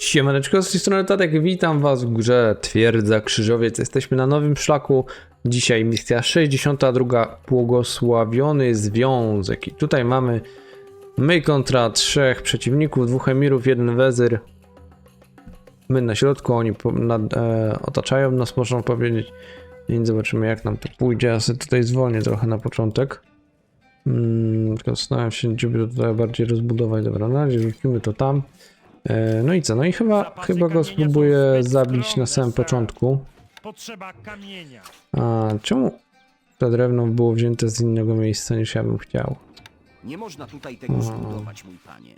Siemaneczko, z tej strony Tatek, witam was w grze Twierdza Krzyżowiec. Jesteśmy na nowym szlaku. Dzisiaj misja 62, błogosławiony związek. I tutaj mamy my kontra trzech przeciwników, dwóch emirów, jeden wezyr. My na środku, oni po, nad, e, otaczają nas, można powiedzieć. Więc zobaczymy jak nam to pójdzie. Ja sobie tutaj zwolnię trochę na początek. Mm, tylko zastanawiam się, gdzie by to tutaj bardziej rozbudować. Dobra, na razie rzucimy to tam. E, No i co? No i chyba, chyba go spróbuję zabić na samym początku. Potrzeba kamienia. A czemu to drewno było wzięte z innego miejsca niż ja bym chciał? Nie można tutaj tego O. zbudować, mój panie.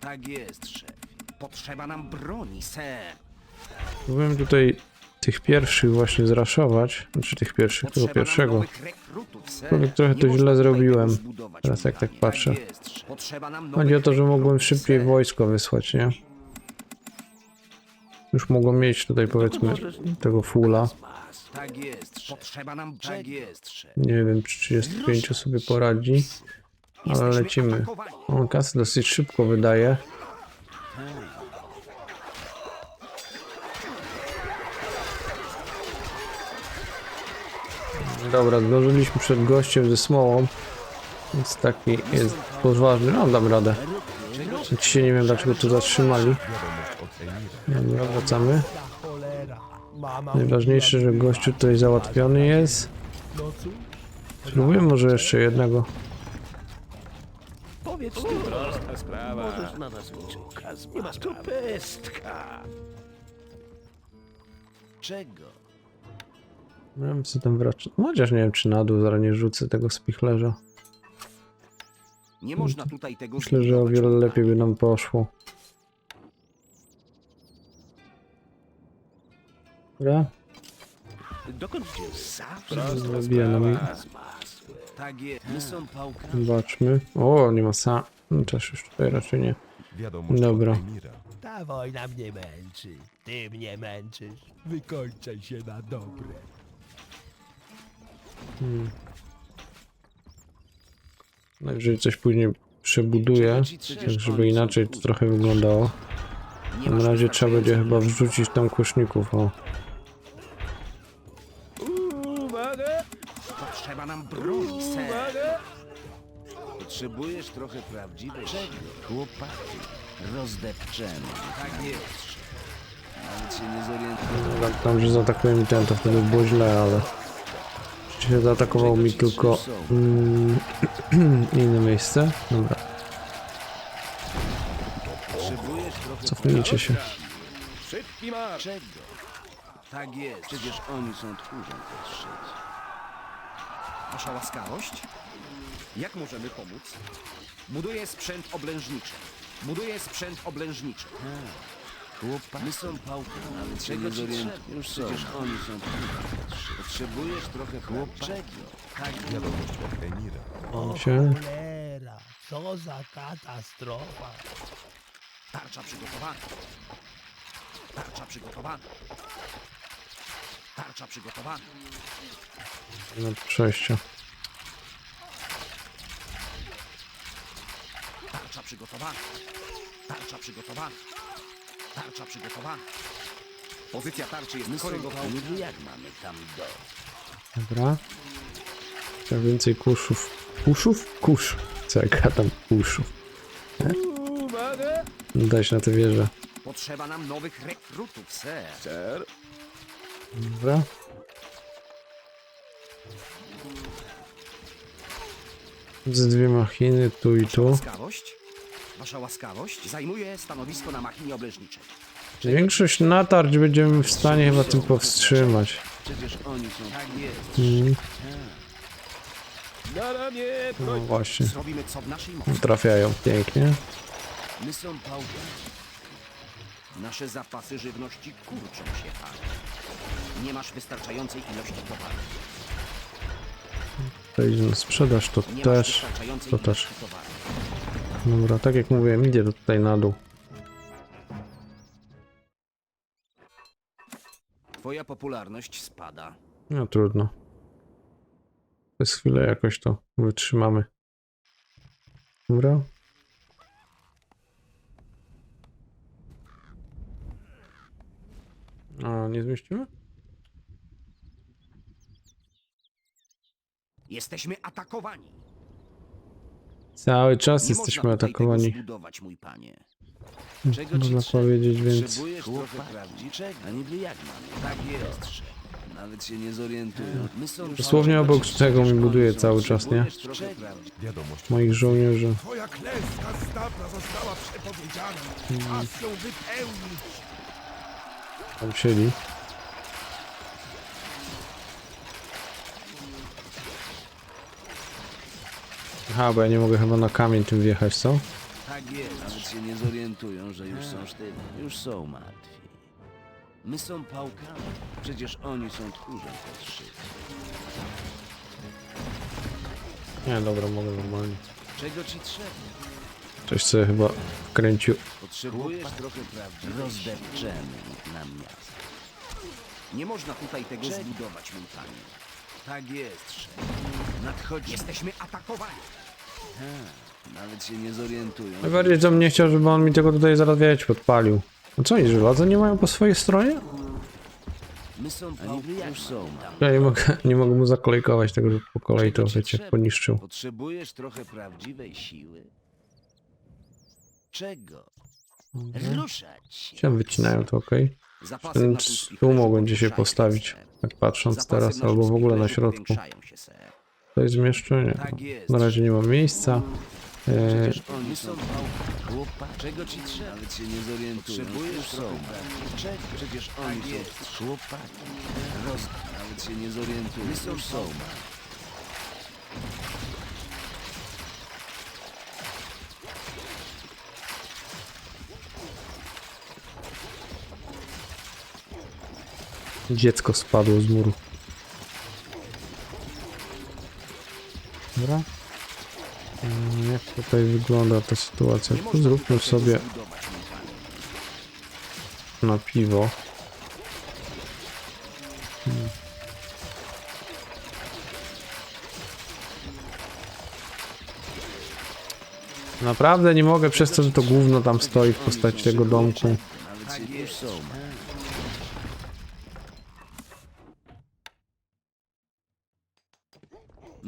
Tak jest, szefie. Potrzeba nam broni, ser. Próbowałem tutaj tych pierwszych właśnie zraszować. Znaczy tych pierwszych, tego pierwszego. Aczkolwiek trochę to źle zrobiłem. Teraz jak tak panie. patrzę. Chodzi o to, że mogłem szybciej wojsko wysłać, nie? Już mogłem mieć tutaj powiedzmy tego fulla. Tak jest. Potrzeba nam Tak jest. Nie wiem, czy 35 sobie poradzi. Ale lecimy. On kasę dosyć szybko wydaje. Dobra, zdążyliśmy przed gościem ze smołą. Więc taki jest poważny. No, dam radę. Ci nie wiem dlaczego tu zatrzymali. Dobra, wracamy. Najważniejsze, że gościu tutaj załatwiony jest. Spróbuję może jeszcze jednego. powiedz tu prosta sprawa. Możesz na nas liczyć. Nie masz tu pestka. Czego? No, ja bym sobie tam wracał. Chociaż nie wiem, czy na dół zaraz nie rzucę tego spichlerza. Nie można tutaj tego Myślę, że o wiele lepiej by nam poszło. Dobra, Dokąd? Zawsze nam. Tak jest. My są pałkami. Zobaczmy. O, nie ma sa. No, też już tutaj raczej nie. Wiadomość Dobra. od Emira. Ta wojna mnie męczy. Ty mnie męczysz. Wykończaj się na dobre. Najwyżej coś później przebuduję, tak żeby inaczej to trochę wyglądało. Na razie trzeba będzie chyba wrzucić tam koszników, o. Potrzeba nam broni, ser. Potrzebujesz trochę prawdziwej Czego? Chłopaki, rozdepczemy. Tak jest. Nawet się nie zorientowałem. Tak, tam, że zaatakuje mi ten, to wtedy było źle, ale... Przecież zaatakował mi tylko mm, inne miejsce. Dobra, cofnijcie się. Szybki marsz! Tak jest. Przecież oni są tchórzem też Wasza łaskawość? Jak możemy pomóc? Buduję sprzęt oblężniczy. Buduję sprzęt oblężniczy. Chłopak. My są pałkami, ale czego ci trzeba? Już Przecież oni są też Potrzebujesz trochę chłopczego. Tak. Wiadomość od Emira. O się. cholera! Co za katastrofa! Tarcza przygotowana. Tarcza przygotowana. Tarcza przygotowana. Na przejście. Tarcza przygotowana. Tarcza przygotowana. Tarcza przygotowana. Pozycja tarczy jest skorygowana. Jak mamy tam do? Dobra. Trzeba więcej kuszów. Kuszów? Kusz. Co jak ja tam kuszów. Uwaga! Dać na tę wieżę. Potrzeba nam nowych rekrutów, ser. Ser! Dobra. Z dwie machiny tu i tu. Łaskawość? Wasza łaskawość zajmuje stanowisko na machinie obleżniczej. Większość natarć będziemy w stanie chyba tym powstrzymać. Przecież oni są... Tak jest. Mm, Na ramię! no właśnie. Zrobimy co w naszej mocy. Trafiają pięknie. My są. Nasze zapasy żywności kurczą się, panie. Nie masz wystarczającej ilości towaru. To idzie na sprzedaż, to Nie masz też. wystarczającej To ilości też. towaru. Dobra, tak jak mówiłem, idzie to tutaj na dół. Twoja popularność spada. No trudno. Przez chwilę jakoś to wytrzymamy. Dobra. A, nie zmieścimy? Jesteśmy atakowani. Cały czas Nie jesteśmy atakowani. Zbudować, mój panie. Czego Można trzeba? powiedzieć, więc... Potrzebujesz trochę prawdziczek, a niby jak? Tak jest. Nawet się nie zorientują. My są Dosłownie obok tego mi buduje cały czas, nie? Potrzebujesz trochę prawdziczek. Moich żołnierzy. Twoja klęska stawna została przepowiedziana. Czas ją wypełnić. Tam siedzi. Aha, bo ja nie mogę chyba na kamień tym wjechać, co? Tak jest. Nawet się nie zorientują, że już są sztywni. Już są martwi. My są pałkami. Przecież oni są tchórzem podszyci. Nie, dobra, mogę normalnie. Czego ci trzeba? Coś sobie chyba wkręcił. Potrzebujesz trochę prawdy. Rozdepczemy na miasto. Nie można tutaj tego zbudować, mój panie. Tak jest, szef. Nadchodzi. Jesteśmy atakowani. Nawet się nie zorientują. Najbardziej co mnie chciał, żeby on mi tego tutaj zaraz wieć podpalił. No co oni żelazo nie mają po swojej stronie? My są są. Ja nie mogę, nie mogę mu zakolejkować tego, żeby po kolei to wiecie, poniszczył. Potrzebujesz trochę prawdziwej siły. Czego? Ruszać się. Się wycinają to okej. Zapasy Ten na postawić. się, ser. Tak patrząc teraz, albo w ogóle na środku. powiększają się, ser. To jest zmieszczenie. Tak jest. Na razie nie mam miejsca. E, Przecież oni są. Chłopak. Czego ci trzeba? Nawet się nie zorientują. Potrzebujesz są. Czego? Przecież oni są chłopaki. Roz... Nawet się nie zorientują. My są są. dziecko spadło z muru. Dobra. E, Jak tutaj wygląda ta sytuacja? Tu zróbmy sobie na piwo. Hmm. Naprawdę nie mogę przez to, że to gówno tam stoi w postaci tego domku.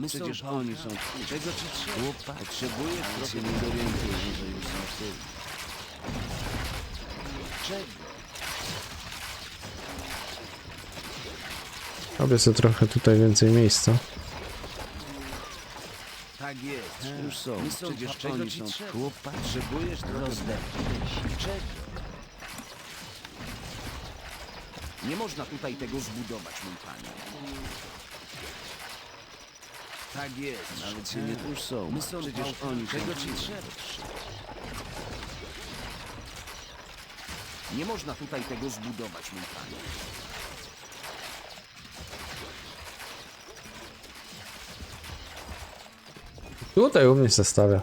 Już są. Przecież oni są Czego ci trzeba? Chłopak. Potrzebujesz trochę nie zorientują, że już są sztywni. Czego? Robię sobie trochę tutaj więcej miejsca. Tak jest. Już są. My są Przecież oni są chłopak. Potrzebujesz rozdepnąć. Czego? Nie można tutaj tego zbudować, mój panie. Tak jest. Nawet się nie już są. My są Przecież oni Czego ci trzeba? Nie można tutaj tego zbudować, mój panie. Tutaj u mnie zestawia.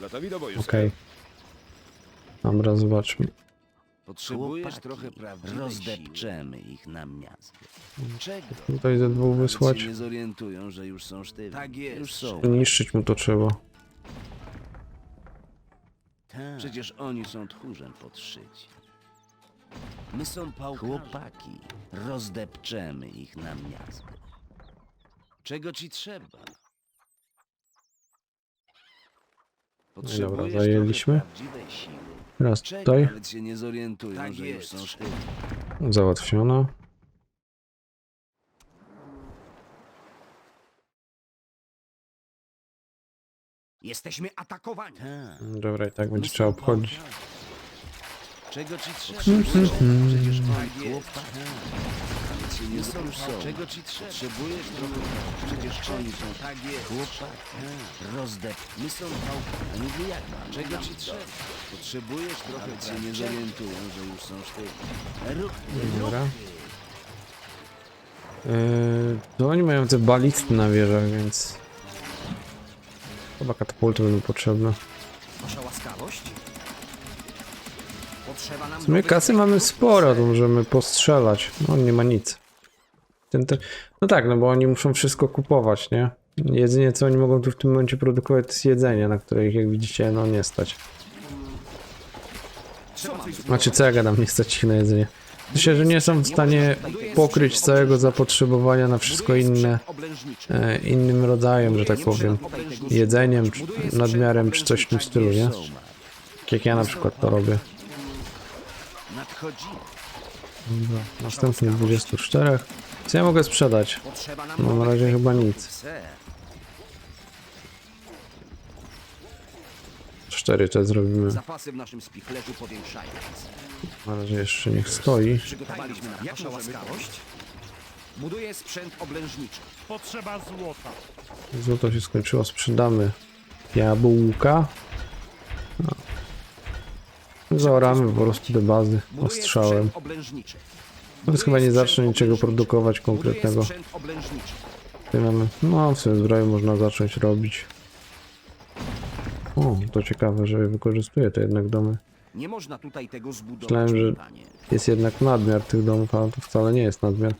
Gotowi do boju, Okej. Dobra, zobaczmy. Potrzebujesz trochę prawdy. Rozdepczemy ich na miasto. Czego? Tutaj ze dwóch Nawet wysłać. się nie zorientują, że już są sztywni. Tak jest. Już są. Niszczyć mu to trzeba. Tak. Przecież oni są tchórzem podszyci. My są pałkami. Chłopaki. Rozdepczemy ich na miasto. Czego ci trzeba? Potrzebujesz trochę zajęliśmy. prawdziwej siły. Teraz tutaj. Nawet się nie zorientują, Tak że już jest. są. Załatwiona. Jesteśmy atakowani. Tak. Dobra, i tak będzie trzeba obchodzić. Czego ci trzeba? Mhm. Przecież oni chłopaki. Nie są zorientują. Czego ci trzeba? Potrzebujesz trochę Przecież oni są tak jest. Chłopaki. Rozdep. My są pałkami. A niby jak mam? Czego ci trzeba? Potrzebujesz trochę się nie zorientują, że już są sztywni. Ruch. Dobra. Yy, to oni mają te balisty na wieżach, więc... Chyba katapulty będą potrzebne. Wasza łaskawość? Potrzeba nam W sumie kasy mamy sporo, to możemy postrzelać. No on nie ma nic. Ten te... No tak, no bo oni muszą wszystko kupować, nie? Jedynie co oni mogą tu w tym momencie produkować to jest jedzenie, na które ich jak widzicie no nie stać. Znaczy co ja gadam, nie stać ich na jedzenie. Myślę, że nie są w stanie pokryć całego zapotrzebowania na wszystko inne e, innym rodzajem, że tak powiem, jedzeniem, czy nadmiarem, czy coś w tym stylu, nie? Tak jak ja na przykład to robię. Dobra, następnych 24. Co ja mogę sprzedać? No na razie chyba nic. 4 te zrobimy. Zapasy w naszym spichlerzu powiększając. Na razie jeszcze niech stoi. Przygotowaliśmy na wasza łaskawość. Buduję sprzęt oblężniczy. Potrzeba złota. Złoto się skończyło, sprzedamy jabłka. No. Zaoramy po prostu te bazy Buduję ostrzałem. sprzęt oblężniczy. Więc chyba nie zacznę niczego produkować konkretnego. Tutaj mamy, no w sumie zbroję można zacząć robić. O, to ciekawe, że wykorzystuję te jednak domy. Nie można tutaj tego zbudować, Myślałem, że-. Jest jednak nadmiar tych domów, ale to wcale nie jest nadmiar.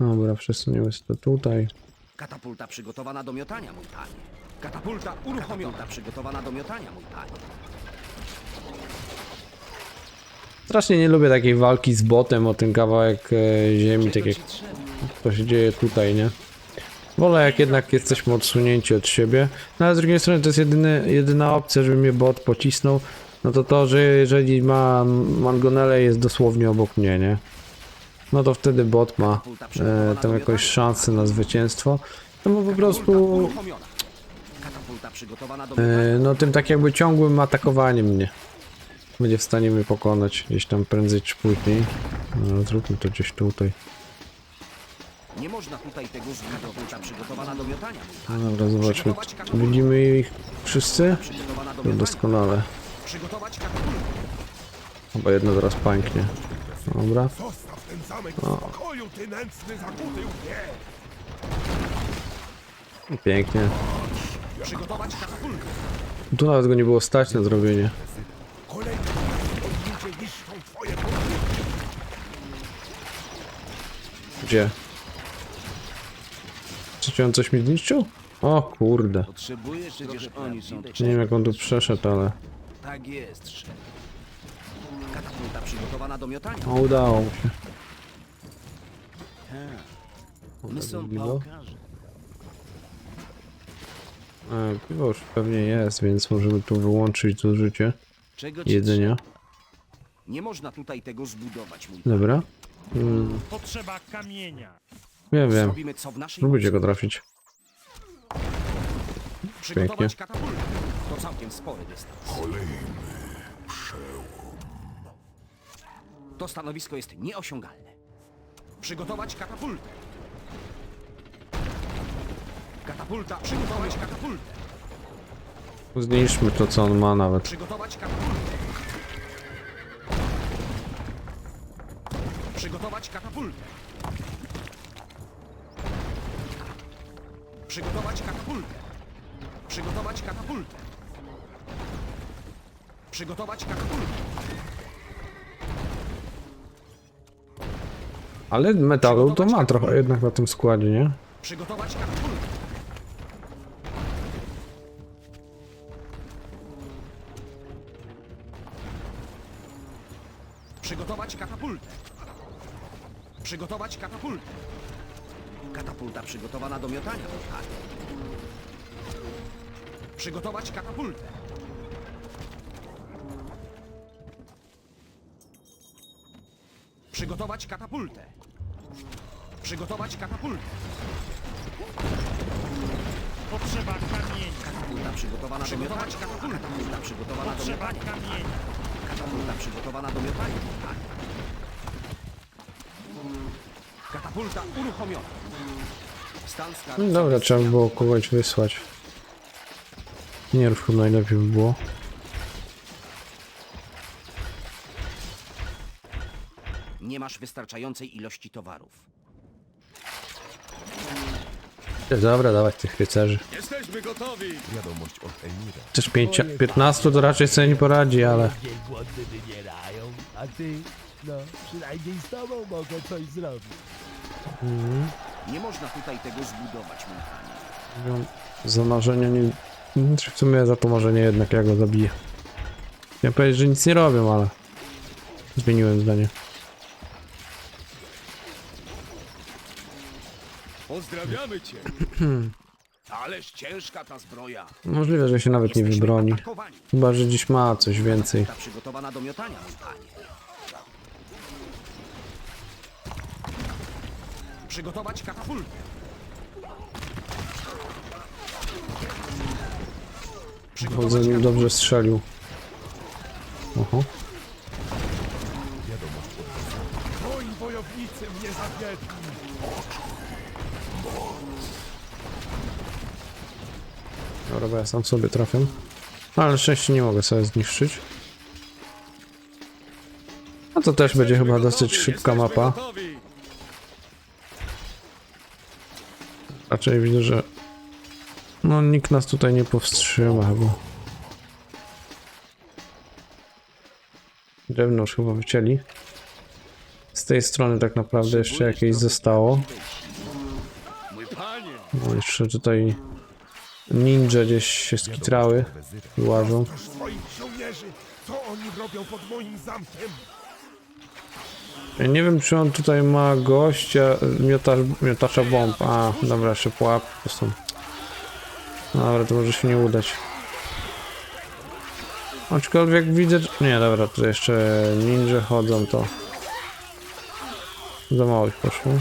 Dobra, przesuniemy to tutaj. Katapulta przygotowana do miotania, mój panie. Katapulta uruchomiona. przygotowana do miotania, mój panie. Strasznie nie lubię takiej walki z botem o ten kawałek e, ziemi, tak jak to się dzieje tutaj, nie? Wolę jak jednak jesteśmy odsunięci od siebie, no ale z drugiej strony to jest jedyny, jedyna opcja, żeby mnie bot pocisnął, no to to, że jeżeli ma Mangonele jest dosłownie obok mnie, nie? No to wtedy bot ma e, tam jakąś szansę na zwycięstwo, no bo po prostu e, no tym tak jakby ciągłym atakowaniem mnie będzie w stanie mnie pokonać gdzieś tam prędzej czy później. No, zróbmy to gdzieś tutaj. Nie można tutaj tego zbudować. Przygotowana do miotania. No dobra, zobaczmy. Widzimy ich wszyscy? Miotania. doskonale. Chyba jedno zaraz pańknie. Dobra. Łbie! Pięknie. Tu nawet go nie było stać na zrobienie. Gdzie? Czy on coś mi zniszczył? O kurde. Potrzebujesz, przecież oni są Nie wiem jak on tu przeszedł, ale... Tak jest, szef. Katapulta przygotowana do miotania. O, udało mu się. My są Piwo? pałkarze. E, piwo już pewnie jest, więc możemy tu wyłączyć zużycie Czego ci jedzenia. Nie można tutaj tego zbudować, mój Dobra. Mm, Potrzeba kamienia. wiem, wiem. Zrobimy co w naszej Spróbujcie mocy. go trafić. Przygotować katapultę. To całkiem spory dystans. To stanowisko jest nieosiągalne. Przygotować katapultę. Katapulta. Przygotować katapultę. Zniszczmy to co on ma nawet. Przygotować katapultę. Przygotować katapultę. Przygotować katapultę. Przygotować katapultę. Przygotować katapultę. Ale metalu to ma trochę jednak na tym składzie, nie? Przygotować katapultę. Przygotować katapultę. Katapulta przygotowana do miotania. Tak. Przygotować katapultę. Przygotować katapultę. Przygotować katapultę. Potrzeba kamienia. Katapulta przygotowana do miotania. Katapulta przygotowana do Potrzeba miotania. kamienia. Katapulta przygotowana do miotania. Tak. Katapulta uruchomiona. Stan. No dobra, trzeba by było kogoś wysłać. Nerw najlepiej by było. Nie masz wystarczającej ilości towarów. Dobra, dawać tych rycerzy. Jesteśmy gotowi! Wiadomość od Emira. Też pięcia, 15 to raczej sobie nie poradzi, ale... Dzień głodny wybierają, a ty, no, przynajmniej z tobą mogę coś zrobić. Mhm. Nie można tutaj tego zbudować, mój panie. Mówią, Zamarzenia nie... Znaczy w sumie za pomorzenie jednak ja go zabiję. Ja powiedzieć, że nic nie robią, ale... Zmieniłem zdanie. Pozdrawiamy cię. Ależ ciężka ta zbroja. Możliwe, że się nawet nie wybroni. Chyba, że dziś ma coś więcej. Ta przygotowana do miotania, mój panie. Przygotować katapultę. Chodzę nim dobrze strzelił. Oho. Moi wojownicy mnie zawiedli. Dobra, bo ja sam sobie trafię. No, ale szczęście nie mogę sobie zniszczyć. A to też będzie chyba dosyć szybka mapa. Raczej widzę, że no nikt nas tutaj nie powstrzyma chyba. Drewno już chyba wycięli. Z tej strony tak naprawdę jeszcze jakieś zostało. No jeszcze tutaj ninja gdzieś się skitrały i łażą. Co oni robią pod moim zamkiem? Nie wiem, czy on tutaj ma gościa, miotacz, miotacza bomb. A, dobra, jeszcze pułapki są. Dobra, to może się nie udać. Aczkolwiek widzę. Nie, dobra, tu jeszcze ninja chodzą, to... Za mało ich poszło.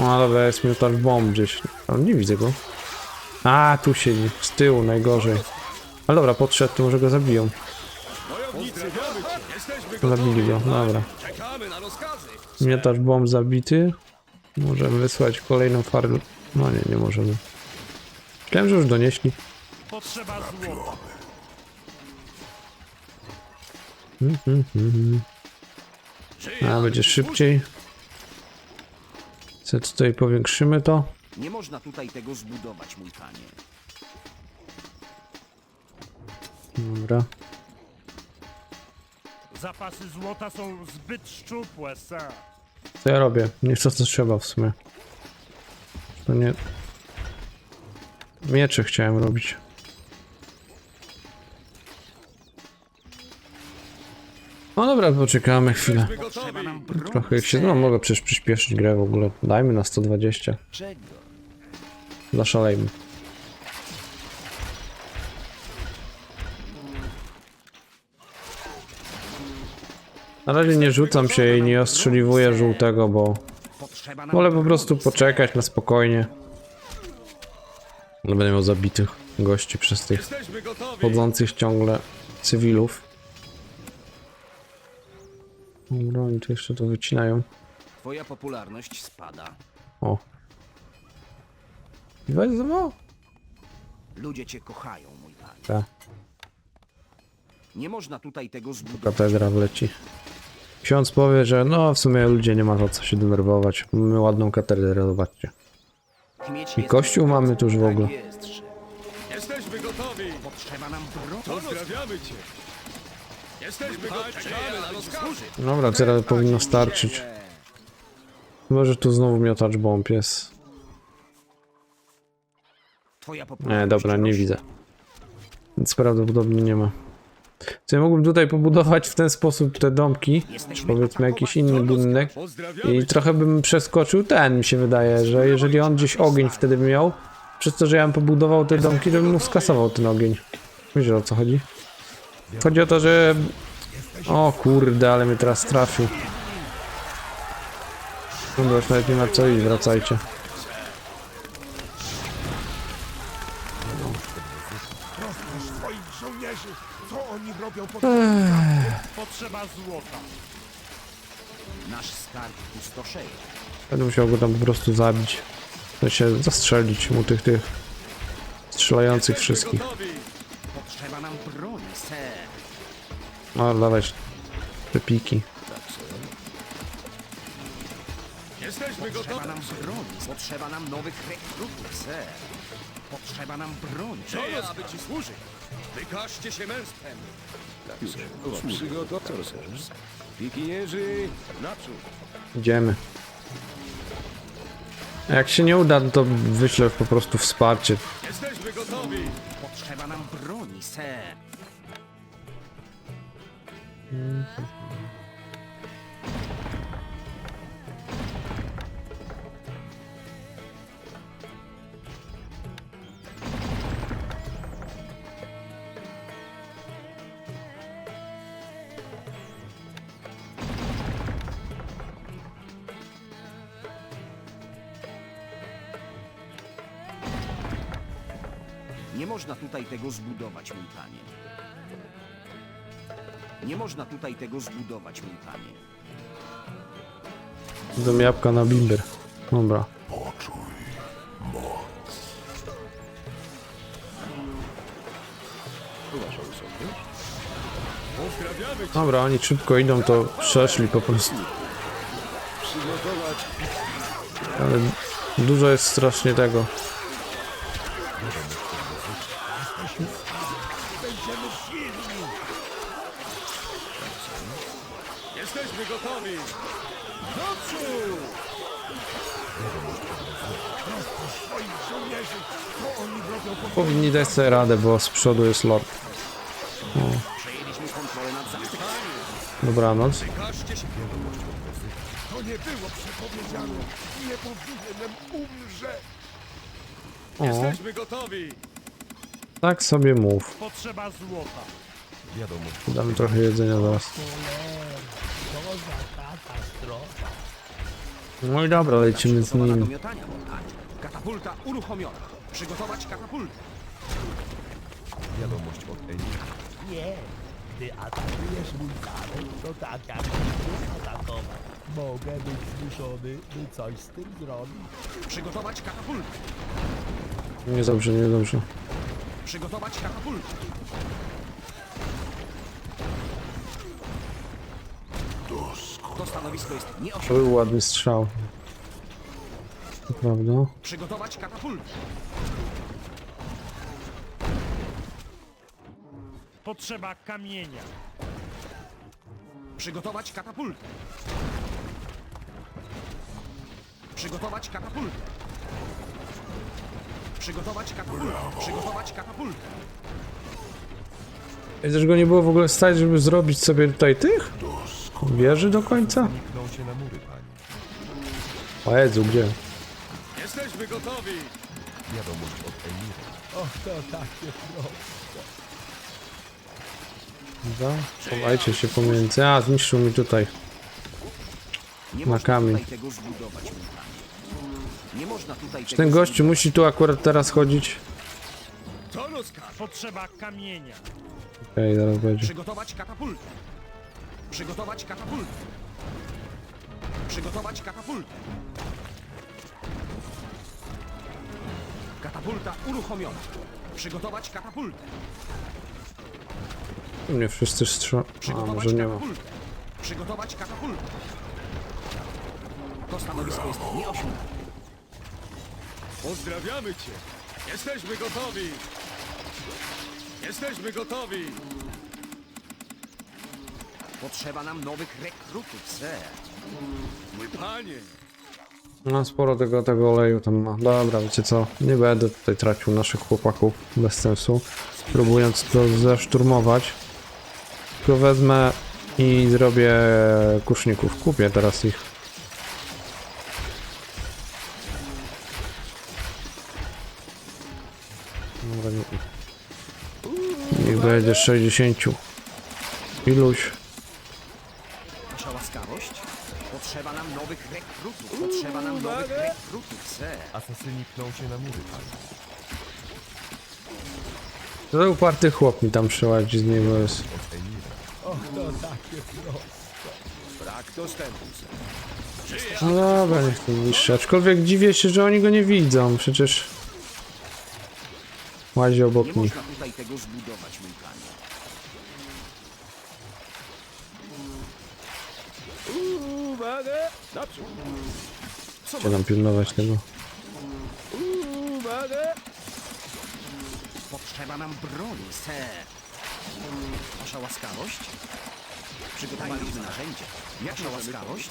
No dobra, jest miotacz bomb gdzieś. Ale nie widzę go. A, tu siedzi, z tyłu, najgorzej. Ale dobra, podszedł, to może go zabiją. Zabili go, dobra. Miotacz bomb zabity. Możemy wysłać kolejną farę. No nie, nie możemy. Myślałem, że już donieśli. Potrzeba złota. A, będzie szybciej. Co tutaj powiększymy to? Nie można tutaj tego zbudować, mój panie. Dobra. Zapasy złota są zbyt szczupłe, sir. Co ja robię? Nie co to trzeba w sumie. To nie... Miecze chciałem robić. No dobra, poczekamy chwilę. Trochę jak się... No mogę przecież przyspieszyć grę w ogóle. Dajmy na 120. Czego? Zaszalejmy. Na razie nie rzucam się i nie ostrzeliwuję żółtego, bo wolę po prostu poczekać na spokojnie. Ale będę miał zabitych gości przez tych chodzących ciągle cywilów. Dobra, oni tu jeszcze to wycinają. Twoja popularność spada. O. I weź za mało. Ludzie cię kochają, mój panie. Tak. Nie można tutaj tego zbudować. katedra wleci. Ksiądz powie, że no w sumie ludzie nie ma o co się denerwować. Mamy ładną katedrę, zobaczcie. I kościół mamy tu już w ogóle. Jest, że Jesteśmy gotowi. Potrzeba nam. Pozdrawiamy cię. Jesteśmy gotowi. Dobra, teraz powinno starczyć. Może tu znowu miotacz bomb jest. Nie, dobra, nie widzę. Więc prawdopodobnie nie ma. Co ja mógłbym tutaj pobudować w ten sposób te domki, czy powiedzmy jakiś inny budynek i trochę bym przeskoczył ten, mi się wydaje, że jeżeli on gdzieś ogień wtedy by miał, przez to, że ja bym pobudował te domki, to bym mu skasował ten ogień. Wiecie o co chodzi? Chodzi o to, że... O kurde, ale mnie teraz trafił. No już nawet nie ma co iść, wracajcie. Nasz skarb pustoszeje. Będę musiał go tam po prostu zabić. To się zastrzelić mu tych tych strzelających wszystkich. Potrzeba nam broni, ser. No dawać te piki. Jesteśmy Potrzeba nam broni. Potrzeba nam nowych rekrutów, ser. Potrzeba nam broni. gotowi, aby ci służyć. Wykażcie się męstwem. Przygotować. Pikinierzy, naprzód. Idziemy. A Jak się nie uda, no to wyślę po prostu wsparcie. Jesteśmy gotowi. Potrzeba nam broni, ser. można tutaj tego zbudować, mój panie. Nie można tutaj tego zbudować, mój panie. Do jabłka na bimber. Dobra. Dobra, oni szybko idą, to przeszli po prostu. Ale dużo jest strasznie tego. Powinni dać sobie radę, bo z przodu jest lord. Przejęliśmy kontrolę nad zamkiem. Dobranoc. To nie było przepowiedziane! Nie powinienem umrzeć! O, Jesteśmy gotowi! tak sobie mów. Potrzeba złota. Damy trochę jedzenia zaraz. No i dobra, lecimy z nim. Katapulta uruchomiona. Przygotować katapultę. Nie, gdy atakujesz mój zamek, to tak jak mnie atakować. Mogę być zmuszony, by coś z tym zrobić. Przygotować katapultę. Nie dobrze, nie dobrze. Przygotować katapultę. To stanowisko jest To nieosiągnięte. był ładny strzał. To Prawda? Przygotować katapultę. Potrzeba kamienia. Przygotować katapultę. Przygotować katapultę. Przygotować katapultę. Przygotować katapultę. I też go nie było w ogóle stać, żeby zrobić sobie tutaj tych? Wieży do końca? O Jezu, gdzie? Jesteśmy gotowi! Och, to takie proste. Dobra. Chowajcie się pomiędzy. A, zniszczył mi tutaj. Nie Na można kamień. tutaj tego zbudować, mój panie. Nie można tutaj Czy tego ten gościu musi tu akurat teraz chodzić? To rozkaz! Potrzeba kamienia. Okej, zaraz będzie. Przygotować katapultę. Przygotować katapultę. Przygotować katapultę. Katapulta uruchomiona. Przygotować katapultę. Nie wszyscy strzelają. A, Przygotować może nie ma. katapultę. Przygotować katapultę. To stanowisko jest nieosiągalne. Pozdrawiamy cię! Jesteśmy gotowi! Jesteśmy gotowi! Potrzeba nam nowych rekrutów, ser. Mój panie! No sporo tego, tego oleju tam ma. Dobra, wiecie co? Nie będę tutaj tracił naszych chłopaków bez sensu. Próbując to zaszturmować. Tylko wezmę i zrobię kuszników. Kupię teraz ich. Niech będzie 60. Iluś. Nowych rekrutów. Potrzeba nam nowych rekrutów, ser. Asasyni pną się na mury, panie. To uparty chłop mi tam przyłazi z niego jest. Brak dostępu, ser. No dobra, niech to niszczy. Aczkolwiek dziwię się, że oni go nie widzą. Przecież łazi obok Nie nich. można tutaj tego zbudować, mój panie. Uwaga! Naprzód! Chcę nam pilnować tego. Uwaga! Potrzeba nam broni, ser. Wasza łaskawość? Przygotowaliśmy narzędzia. Wasza łaskawość?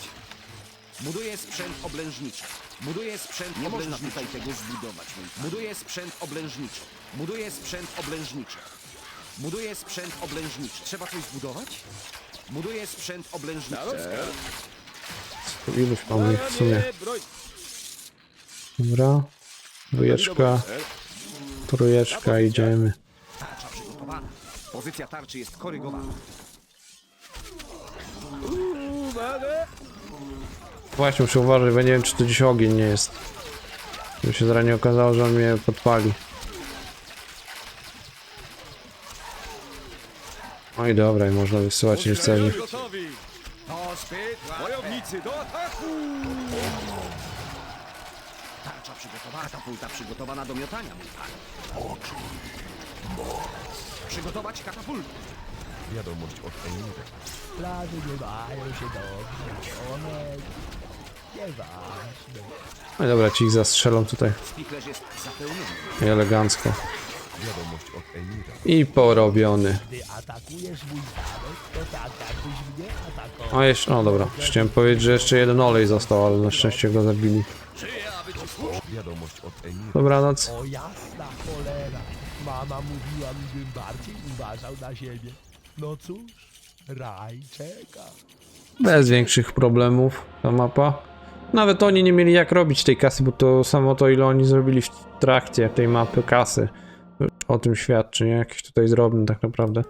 Buduję sprzęt oblężniczy. Buduję sprzęt Nie można tutaj tego zbudować. Buduję sprzęt oblężniczy. Buduję sprzęt oblężniczy. Buduję sprzęt oblężniczy. Trzeba coś zbudować? Buduję sprzęt oblężniczy. Iluś mamy ich w sumie. Dobra. Dwójeczka. Trójeczka, idziemy. Pozycja tarczy jest korygowana. Właśnie muszę uważać, bo nie wiem czy to dziś ogień nie jest. Żeby się zaraz nie okazało, że on mnie podpali. No i dobra, i można wysyłać niecelnie. Gotowi. To zbyt Wojownicy do ataku! Tarcza przygotowana, katapulta przygotowana do miotania, mój panie. Przygotować katapultę. Wiadomość od Emira. Plany nie mają się dobrze. One... Nieważne. No i dobra, ci ich zastrzelą tutaj Spichlerz jest zapełniony. I elegancko. Wiadomość od Emira. I porobiony. Gdy atakujesz mój zamek, to tak jakbyś mnie atakował. O, jeszcze, no dobra, chciałem powiedzieć, że jeszcze jeden olej został, ale na szczęście go zabili. Wiadomość od Emira. Dobranoc. O jasna cholera. Mama mówiła mi, bym bardziej uważał na siebie. No cóż, raj czeka. Bez większych problemów ta mapa. Nawet oni nie mieli jak robić tej kasy, bo to samo to ile oni zrobili w trakcie tej mapy kasy. O tym świadczy, nie? Jakiś tutaj drobny tak naprawdę.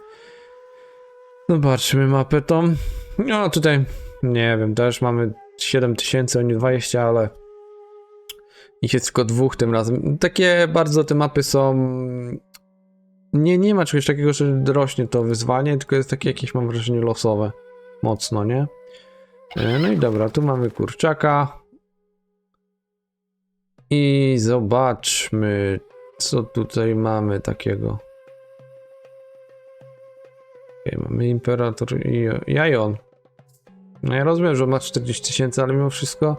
Zobaczmy mapę tą. No tutaj, nie wiem, też mamy 7000, oni 20, ale ich jest tylko dwóch tym razem. Takie bardzo te mapy są... Nie, nie ma czegoś takiego, że rośnie to wyzwanie, tylko jest takie jakieś, mam wrażenie, losowe. Mocno, nie? E, No i dobra, tu mamy kurczaka. I zobaczmy, co tutaj mamy takiego. Okay, mamy Imperator i Jajon. No ja rozumiem, że ma 40 tysięcy, ale mimo wszystko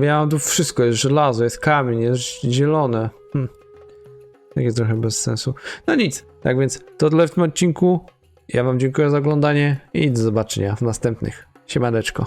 ja tu wszystko, jest żelazo, jest kamień, jest zielone. Hm. Takie trochę bez sensu. No nic, tak więc to tyle w tym odcinku. Ja wam dziękuję za oglądanie i do zobaczenia w następnych. Siemaneczko.